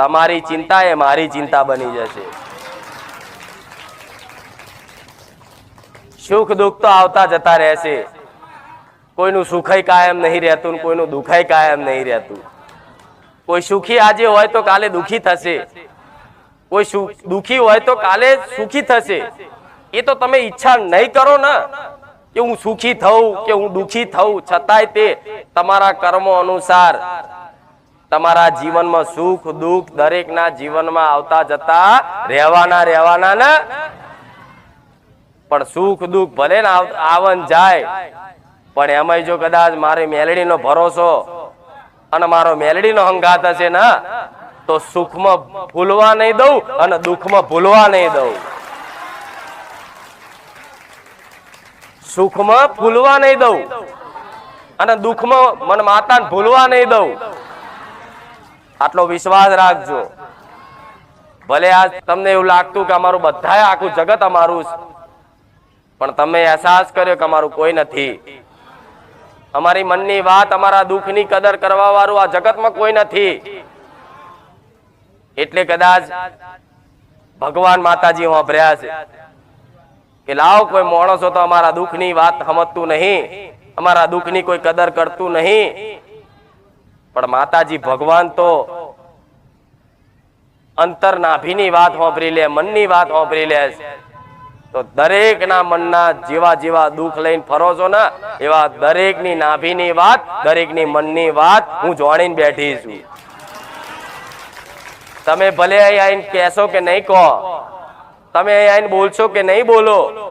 તમારી ચિંતા એ મારી ચિંતા બની જશે. સુખ દુઃખ તો આવતા જતા રહેશે. કોઈનું સુખય કાયમ નહીં રહેતું કોઈનું દુઃખય કાયમ નહીં રહેતું. કોઈ સુખી આજે હોય તો કાલે દુઃખી થશે. કોઈ દુઃખી હોય તો કાલે સુખી થશે. એ તો તમે ઈચ્છા નહીં કરો ને કે હું સુખી થઉં, કે હું દુઃખી થઉં. છતાંય તે તમારા કર્મો અનુસાર તમારા જીવનમાં સુખ, દુઃખ દરેકના જીવનમાં આવતા જતા રહેવાના રહેવાના ને? પણ સુખ, દુઃખ ભલે ને આવન જાય, પણ એમાં જો કદાચ મારે મેલડીનો ભરોસો અને મારો મેલડીનો હંગાત હશે ને, તો સુખમાં ભૂલવા નહીં દઉં અને દુઃખમાં ભૂલવા નહીં દઉં. સુખમાં ભૂલવા નહીં દઉં અને દુઃખમાં મન માતાને ભૂલવા નહીં દઉં. આટલો વિશ્વાસ રાખજો. ભલે આ તમને એવું લાગતું કે અમારું બધાય આખું જગત અમારું પણ તમે અહેસાસ કર્યો કે અમારું કોઈ નથી. અમારી મનની વાત અમારા દુઃખની કદર કરવા વાળું આ જગતમાં કોઈ નથી. એટલે કદાચ ભગવાન માતાજી વાપર્યા છે કે લાવો કોઈ માણસો તો અમારા દુઃખની વાત સમજતું નહીં, અમારા દુઃખની કોઈ કદર કરતું નહીં. પણ માતાજી ભગવાન તો અંતર નાભીની વાત વાપરી લે, મનની વાત વાપરી લે. તો દરેકના મનના જેવા જેવા દુઃખ લઈને ફરો છો ને, એવા દરેકની નાભીની વાત, દરેકની મનની વાત હું જાણીને બેઠી છું તમે ભલે અહીં આવીને કહેશો કે નહીં કહો, તમે અહીં આવીને બોલશો કે નહીં બોલો